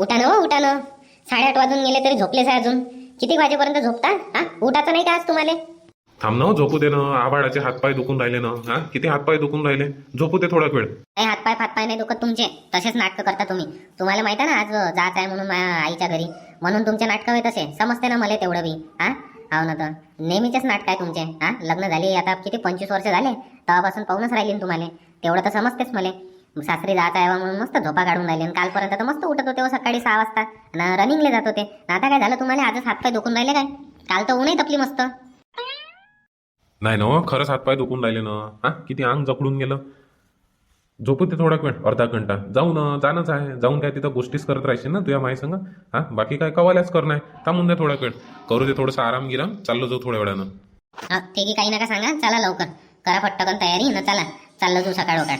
उठा ना हो, उठा ना साडेआठ वाजून गेले तरी झोपलेच आहे अजून. किती वाजेपर्यंत झोपता? हा? उठाचं नाही का आज तुम्हाला? थांब ना हो, झोपू दे ना. आबाळाचे हातपाय दुखून राहिले ना. हा? किती हातपाय दुखून राहिले? झोपू दे थोडा वेळ. काही हातपाय फातपाय नाही दुखत तुमचे. तसेच नाटकं करता तुम्ही. तुम्हाला माहिती आहे ना आज जात आहे म्हणून माझ्या आईच्या घरी. म्हणून तुमचे नाटकं होय तसे. समजते ना मला तेवढं बी. हा? हो ना तर. नेहमीचेच नाटक आहे तुमचे. हा? लग्न झाले आता किती पंचवीस वर्ष झाले. तेव्हापासून पाहूनच राहिले ना तुम्हाला. तेवढं तर समजतेच मला. सासरी जात आहे म्हणून मस्त झोपा काढून राहिले. आणि कालपर्यंत तर मस्त उठत होते हो सकाळी सहा वाजता. आणि रनिंगला जात होते. आता काय झालं तुम्हाला? आजच हातपाय दुखून राहिले काय? काल तर ऊनही तपली मस्त. नाही ना खरंच हातपाय दुखून राहिले ना. हा किती अंग जखडून गेलं. झोपू दे थोडा वेळ अर्धा घंटा. जाऊ ना जाणंच आहे. जाऊन काय तिथं गोष्टीच करत राहायची ना तुझ्या माई संग? हा बाकी काय कवाल्याच कर नाही. थांबून दे थोडा वेळ. करू दे थोडंसं आराम गिराम. चाललो जाऊ थोड्या वेळानं. हा ठीक आहे काही नका सांगा. चला लवकर. करा पटकन तयारी. ना चला. चाललो तू सकाळ वकाळ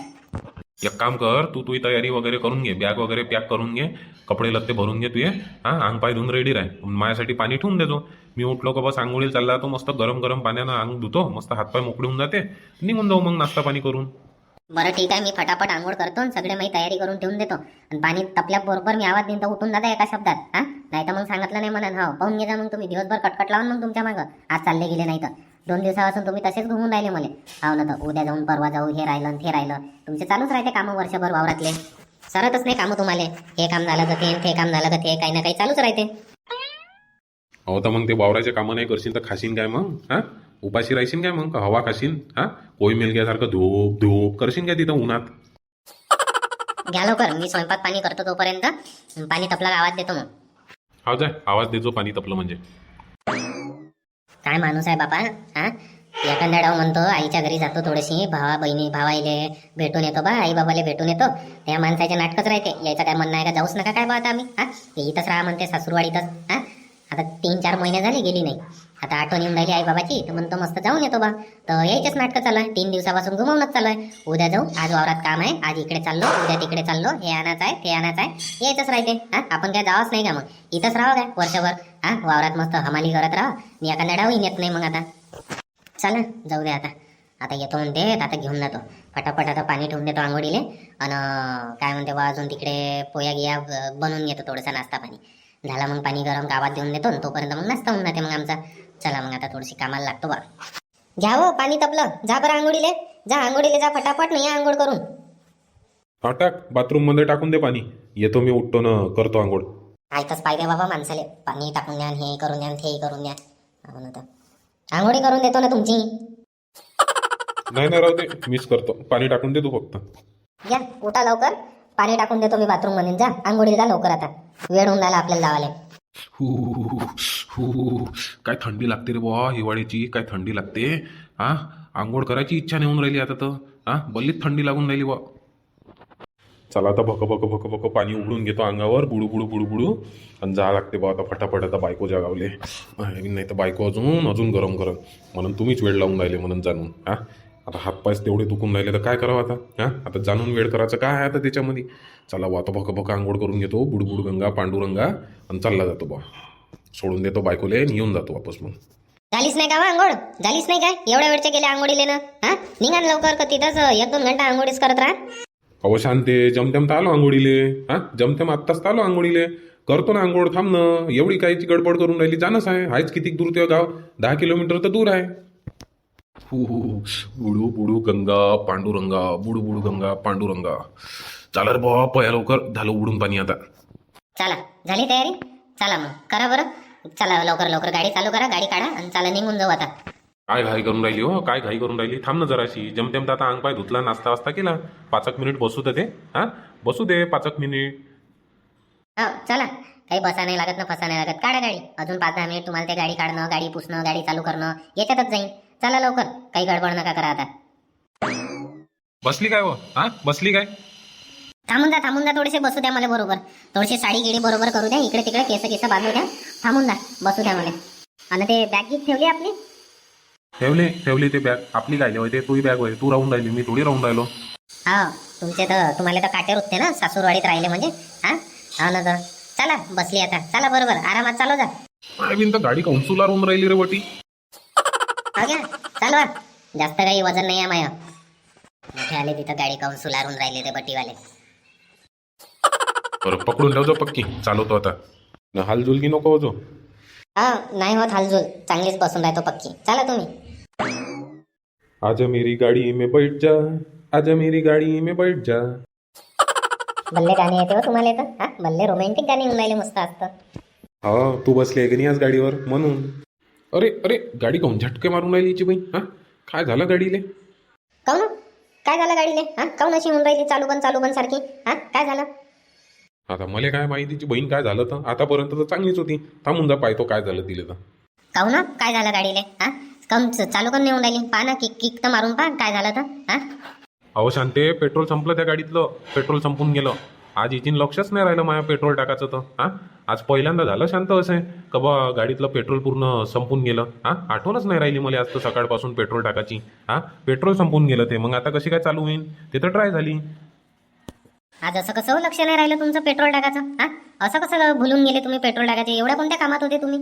एक काम कर तू तुझी तयारी वगैरे करून घे बॅग वगैरे पॅक करून घे कपडे लत्ते भरून घे तुझे हां अंग पाय धुवून रेडी राह. माझ्यासाठी पाणी ठेवून देतो मी उठलो का बस आंघोळी चालला तो मस्त गरम गरम पाण्यानं अंग धुतो मस्त हातपाय मोकळे होऊन जाते निघून जाऊ मग नाश्ता पाणी करून. बरं ठीक आहे मी फटाफट आंघोळ करतो आणि सगळे मी तयारी करून ठेवून देतो. आणि पाणी तपल्याबरोबर मी आवाज देईन तर उठून जाता एका शब्दात हा? नाही तर मग सांगितलं नाही म्हणून हो पाहून घे मग तुम्ही. दिवसभर कटकट लावून मग तुमच्या मागं. आज चालले गेले नाही तर. दोन दिवसापासून तुम्ही तसेच घुमून राहिले मला. हो ना तर उद्या जाऊन परवा जाऊ हे राहिलं ते राहिलं. तुमचे चालूच राहते कामं वर्षभर वावरातले. सरतच नाही कामं तुम्हाला. हे काम झालं का ते ते काम झालं का ते काही ना काही चालूच राहते. हो तर मग ते वावराचे कामं नाही करशील तर खाशीन काय मग? हा? उपाशी राहशील काय मग? हवा खाशील हा? कोई मेलग्यासारखं धूप धूप करशील काय तिथं उन्हात? घ्या लवकर. मी स्वयंपाक पाणी करतो तोपर्यंत. पाणी तपला आवाज देतो मग? हा जाय आवाज देजो पाणी तपलं म्हणजे. काय माणूस आहे बापा हा? एखाद्या डाव म्हणतो आईच्या घरी जातो थोडीशी भावा बहिणी भावाईले भेटून येतो बा आई बाबाले भेटून येतो. त्या माणसाचे नाटकच राहते यायचं काय म्हणणं आहे का जाऊच नका काय बा आता आम्ही हा? ते इथंच राहा म्हणते सासूरवाडीतच हा? आता तीन चार महिने झाले गेली नाही. आता आठवण येऊन राहिली आई बाबाची तर म्हणतो मस्त जाऊन येतो बा. तर यायचेच नाटकं चालू आहे तीन दिवसापासून घुमवूनच चालू आहे उद्या जाऊ आज वावरात काम आहे. आज इकडे चाललो उद्या तिकडे चाललो. हे आणायचं आहे ते आणायचं आहे. यायचंच राहते. हा आपण काय जावंच नाही का मग? इथंच राहावं काय वर्षभर? हा वावरात मस्त हमाली करत राहा मी एखाद्या डावही येत नाही मग आता. चला जाऊ दे आता. आता येतो म्हणते आता घेऊन जातो. फटाफट आता पाणी ठेवून देतो आंघोळीले. आणि काय म्हणते बा अजून तिकडे पोया गिया बनवून घेतो थोडासा नाश्ता पाणी. झाला मग पाणी गरम गावात देऊन देतो तोपर्यंत मग नाश्ता होऊन जाते मग आमचा. चला मग आता थोडीशी कामाला लागतो बा. घ्या हो पाणी तपलं. जा बरं आंघोळीले. जा आंघोळीले जा फटाफट नाही आंघोळ करून. हा टाक बाथरूममध्ये टाकून दे पाणी. येतो मी उठतो ना करतो आंघोळ. ऐकच पाहिजे बाबा माणसाले. पाणी टाकून द्या हे करून द्या ते करून द्या. आंघोळी करून देतो ना तुमची. नाही नाही राहू दे. मिस करतो. पाणी टाकून दे तू फक्त. या उठा लवकर. पाणी टाकून देतो मी बाथरूममध्ये जा. आंघोळीला जा लवकर आता. वेळ होऊन राहिला आपल्याला जावाले काय थंडी लागते रे बुवा हिवाळ्याची काय थंडी लागते? हा आंघोळ करायची इच्छा नाही होऊन राहिली आता तर. हा बल्लीत थंडी लागून राहिली बुवा. चला आता भक भक भक भक पाणी उघडून घेतो अंगावर. बुडू बुडू बुडू बुडू. आणि जा लागते बा आता फटाफट आता बायको जगावले. नाही तर बायको अजून अजून गरम गरम. म्हणून तुम्हीच वेळ लावून राहिले म्हणून जाणून. हा आता हातपायच तेवढे दुखून राहिले तर काय करावं आता? हा? आता जाणून वेळ करायचं काय आहे आता त्याच्यामध्ये? चला बा आता भक भक आंघोळ करून घेतो बुडबुड गंगा पांडुरंगा आणि चालला जातो बा सोडून देतो बायकोले आणि येऊन जातो वापस मग. झालीच नाही का आंघोळ? झालीच नाही काय? एवढ्या वेळचे गेले आंघोळीले ना हा? निघा ना लवकर का तिथंच एक दोन घंटा आंघोळीच करत राहा. अहो शांते जमतेम तर आलो आंघोळीले. हा? जमतेम आत्ताच तर आलो आंघोळीले. करतो ना आंघोळ थांब ना. एवढी कायची गडबड करून राहिली जाणंच आहे हायच किती दूर ते गाव? दहा किलोमीटर तर दूर आहे. हु. बुडू बुडू गंगा पांडुरंगा बुडू बुडू गंगा पांडुरंगा. चालर बा पया लवकर झालं उडून पाणी आता. चला झाली तयारी? चला मग करा बरं. चला लवकर लवकर गाडी चालू करा गाडी काढा आणि चला निघून जाऊ आता. काय घाई करून राहिली हो? काय घाई करून राहिली? थांब ना जराशी. जमतेम तर आता अंग पाय धुतला नाश्ता वास्ता केला. पाच एक मिनिट बसू दे ते. हा? बसू दे पाच एक मिनिट. हो चला. काही बसा नाही लागत ना फसा नाही लागत. काढा गाडी. अजून पाच दहा मिनिट तुम्हाला ते गाडी काढणं गाडी पुसणं गाडी चालू करणं याच्यातच जाईल चला लवकर. काही गडबड नका करा आता. बसली काय हो? हा? बसली काय? थांबून जा थांबून जा थोडेसे बसू द्या मला बरोबर. थोडीशी साडी गिडी बरोबर करू द्या. इकडे तिकडे केस केस बांधू द्या. थांबून जा बसू द्या मला. आणि ते बॅग गीत ठेवली आपली? ठेवले ठेवली ते बॅग आपली काय होय ते तुही बॅग होय. तू राहून राहिली मी थोडी राहून राहिलो. हा तुमचे तर तुम्हाला तर काटेर होते ना सासूरवाडीत राहिले म्हणजे. हा? हा ना तर. चला बसली आता. चला बरोबर आरामात चालू जा. तर गाडी कौन्सुला राहून राहिली रे वटी. चालवा जास्त काही वजन नाही आहे माया मोठे आले तिथं गाडी काऊन सुलारून राहिले ते बटीवाले. बरं पकडून ठेवतो पक्की. चालवतो आता. न हालजुलगी नको होतो? हा नाही होत हालजूल. चांगलीच बसून राहतो पक्की. चला तुम्ही. आज मेरी गाडी में बैठ जा. आज मेरी गाडी में बैठ जा. बल्ले गाणे येते हो तुम्हाला येतं हा बल्ले रोमॅन्टिक गाणे येऊन राहिले मस्त असतं. हा तू बसली आहे की नाही आज गाडीवर? म्हणून. अरे अरे गाडी काऊन झटके मारून राहिली हिची बाई हा? काय झालं गाडीले? काऊन? काय झालं गाडीले? हा? काऊन अशी होऊन राहिली चालू बंद चालू बंद सारखी? हा? काय झालं? आता मला काय माहिती तिची बहीण काय झालं तर? आतापर्यंत तर चांगलीच होती. थांबून जा पाहतो काय झालं तिले तर. काऊन? ना काय झालं गाडीले? हा? कम चालू करून येऊन राहिली? पहा ना किक किक तर मारून पहा काय झालं तर? हा? अहो शांते पेट्रोल संपलं त्या गाडीतलं. पेट्रोल संपून गेलं. आज इथून लक्षच नाही राहिलं माझ्या पेट्रोल टाकायचं तर. हा? आज पहिल्यांदा झालं शांत असं. आहे का बा गाडीतलं पेट्रोल पूर्ण संपून गेलं? हा? आठवणच नाही राहिली मला आज तर सकाळपासून पेट्रोल टाकायची. हा? पेट्रोल संपून गेलं ते. मग आता कशी काय चालू होईल ते तर ट्राय झाली. आज असं कसं लक्ष नाही राहिलं तुमचं पेट्रोल टाकायचं? हा? असं कसं भुलून गेले तुम्ही पेट्रोल टाकायचे? एवढ्या कोणत्या कामात होते तुम्ही?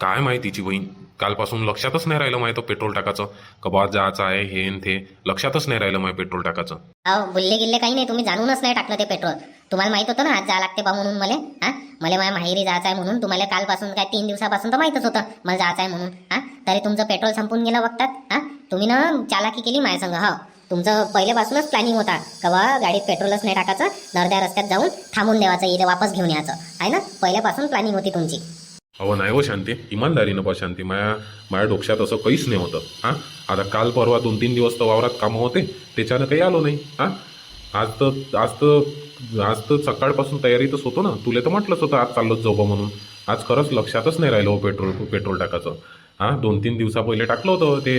काय माहितीची बहीण? कालपासून लक्षातच नाही राहिलं माझ्या तो पेट्रोल टाकायचं. का बा जायचं आहे हे न ते. लक्षातच नाही राहिलं माझ्या पेट्रोल टाकायचं. अहो बुल्ले गिल्ले काही नाही. तुम्ही जाणूनच नाही टाकलं ते पेट्रोल. तुम्हाला माहीत होतं ना आज जा लागते बा म्हणून मला हा? मला माझ्या माहेरी जायचं आहे म्हणून तुम्हाला कालपासून काय तीन दिवसापासून तर माहितच होतं मला जायचं आहे म्हणून हा? तरी तुमचं पेट्रोल संपून गेलं बघतात हा? तुम्ही ना चालाकी केली माझ्या संग हा? तुमचं पहिल्यापासूनच प्लॅनिंग होता का बा गाडीत पेट्रोलच नाही टाकायचं दर्द्या रस्त्यात जाऊन थांबून द्यायचं इथे वापस घेऊन यायचं आहे ना? पहिल्यापासून प्लॅनिंग होती तुमची. अहो नाही हो शांती इमानदारीनं पा शांती माया माया डोक्यात असं काहीच नाही होतं हां? आता काल परवा दोन तीन दिवस तर वावरात कामं होते त्याच्यानं काही आलो नाही हां? आज तर आज तर आज तर सकाळपासून तयारीतच होतो ना. तुला तर म्हटलंच होतं आज चाललोच जाऊ म्हणून. आज खरंच लक्षातच नाही राहिलं हो पेट्रोल पेट्रोल टाकायचं हां दोन तीन दिवसा पहिले टाकलं होतं ते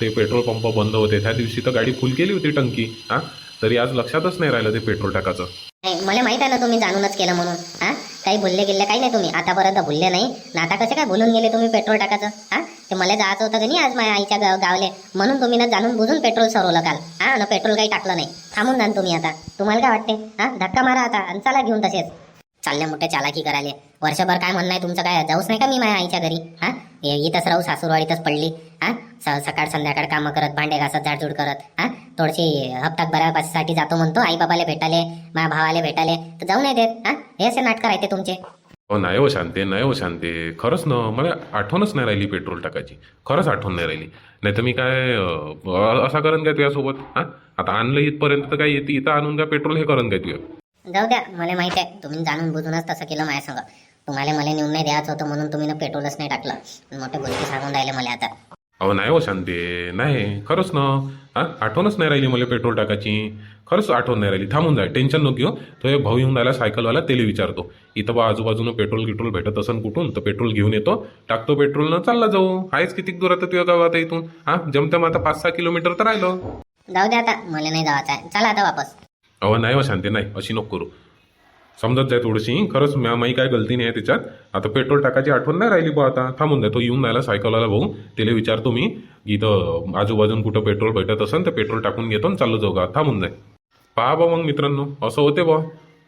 ते पेट्रोल पंप बंद होते. त्या दिवशी तर गाडी फुल केली होती टंकी. हां तरी आज लक्षातच नाही राहिलं ते पेट्रोल टाकायचं नाही मला माहीत आहे ना तुम्ही जाणूनच केलं म्हणून. हा काही भुलले गेले काही नाही तुम्ही. आतापर्यंत भुलले नाही. ना आता कसे काय भुलून गेले तुम्ही पेट्रोल टाकायचं हां? ते मला जायचं होतं की नाही आज माझ्या आईच्या गाव गावले. म्हणून तुम्ही ना जाणून बुजून पेट्रोल सरवलं काल. हा ना पेट्रोल काही टाकलं नाही. थांबून जाण तुम्ही आता. तुम्हाला काय वाटते? हा धक्का मारा आता आणि चला घेऊन तसेच. चालले मोठे चालाकी करायले. वर्षभर काय म्हणणं आहे तुमचं काय? जाऊच नाही का मी माझ्या आईच्या घरी? हा? हे इथंच राहू सासूरवाडीतच पडली. हा? स- सकाळ संध्याकाळ कामं करत भांडे घासत झाडझूड करत. हा? थोडीशी हप्त्यात बऱ्यापासूसाठी जातो म्हणतो. आई बाबाला भेटाले माझ्या भावाला भेटाले. तर जाऊ नाही देत. हा? हे असे नाटकं राहते तुमचे. हो नाही हो शांते नाही हो शांते. खरंच ना मला आठवणच नाही राहिली पेट्रोल टाकायची. खरंच आठवण नाही राहिली. नाही तर मी काय अं, असा करण काय तुझ्यासोबत हां? आता आणलं इथपर्यंत तर काय येते इथं आणून काय पेट्रोल हे करण काय तुझ्या जाऊ द्या मला माहीत आहे तुम्ही जाणून बुजूनच तसं केलं माझ्या संग तुम्हाला मला नेऊन नाही द्यायचं होतं म्हणून तुम्ही ना पेट्रोलच नाही टाकलं. मोठे गोष्टी सांगून राहिले मला आता. अहो नाही हो शांते. नाही. खरंच ना. हां? आठवणच नाही राहिली मला पेट्रोल टाकायची. खरंच आठवण नाही राहिली. थांबून जाय टेन्शन नको घेऊ. तो एक भाऊ येऊन राहिला सायकलवाला त्याला विचारतो. इथं बा आजूबाजूनं पेट्रोल गिट्रोल भेटत असन कुठून? तर पेट्रोल घेऊन येतो. टाकतो पेट्रोल न चालला जाऊ. आहेच किती दूरात तुझ्या गावात इथून? हां? जमत्या आता पाच सहा किलोमीटर तर राहिलं. जाऊ द्या आता. मला नाही जायचं आहे. चला आता वापस. अहो नाही हो शांती. नाही. अशी नको करू. समजत जाय थोडीशी. खरंच म्या माही काय गलती नाही आहे त्याच्यात आता पेट्रोल टाकायची आठवण नाही राहिली बा आता. थांबून द्या तो येऊन राहिला सायकलवाला भाऊ. त्याला विचारतो मी की इथं आजूबाजून कुठं पेट्रोल भेटत असेल तर पेट्रोल टाकून घेतो आणि चाललो जाऊ का? थांबून जाय पहा बा मग मित्रांनो असं होते बा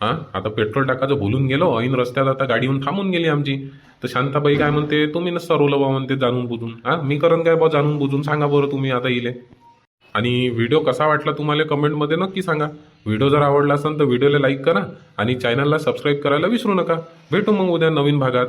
हां? आता पेट्रोल टाकायचं भुलून गेलो ऐन रस्त्यात आता गाडी येऊन थांबून गेली आमची. तर शांताबाई काय म्हणते तुम्ही नसता सरवलं बा म्हणते जाणून बुजून. हां? मी करण काय बा जाणून बुजून सांगा बरं तुम्ही आता इले. आणि व्हिडिओ कसा वाटला तुम्हाला कमेंटमध्ये नक्की सांगा. व्हिडिओ जर आवडला असेल तर व्हिडिओला लाईक करा आणि चॅनलला सबस्क्राईब करायला विसरू नका. भेटू मग उद्या नवीन भागात.